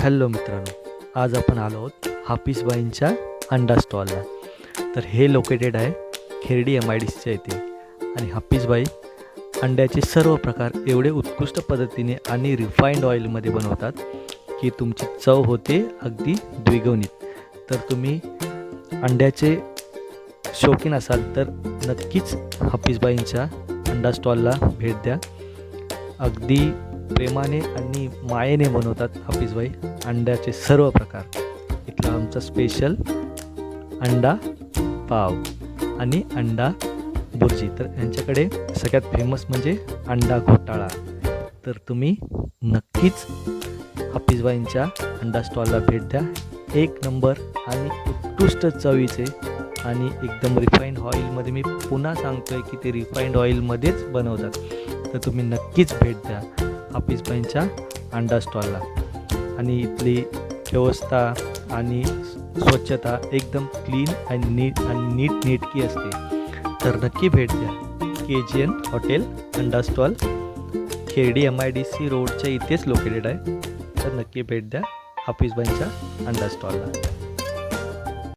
Hello मित्रांनो आज आपण आलो आहोत हाफिजबाईंच्या अंडा स्टॉलला. तर हे लोकेटेड आहे खेर्डी एम आय डी सीच्या येथे आणि हाफिजबाई अंड्याचे सर्व प्रकार एवढे उत्कृष्ट पद्धतीने आणि रिफाईंड ऑइलमध्ये बनवतात की तुमची चव होते अगदी द्विगवणीत तर तुम्ही अंड्याचे शौकीन असाल तर नक्कीच हाफिजबाईंच्या अंडा स्टॉलला भेट द्या. अगदी प्रेमाने आणि मायेने बनवतात हाफिजबाई अंड्याचे सर्व प्रकार. इथला आमचा स्पेशल अंडा पाव आणि अंडा बुर्जी. तर यांच्याकडे सगळ्यात फेमस म्हणजे अंडा घोटाळा. तर तुम्ही नक्कीच हाफिजबाईंच्या अंडा स्टॉलला भेट द्या. एक नंबर आणि उत्कृष्ट चवीचे आणि एकदम रिफाईंड ऑइलमध्ये मी पुन्हा सांगतो आहे की ते रिफाईंड ऑइलमध्येच बनवतात. तर तुम्ही नक्कीच भेट द्या. हाफिजबाईंच्या अंडा स्टॉलला आणि इथली व्यवस्था आणि स्वच्छता एकदम क्लीन आणि नीट आणि नीट नेटकी असते. तर नक्की भेट द्या. के जी एन हॉटेल अंडा stall Kherdi M I D C रोडच्या इथेच लोकेटेड आहे. तर नक्की भेट द्या. हाफिजबाईंच्या अंडा स्टॉलला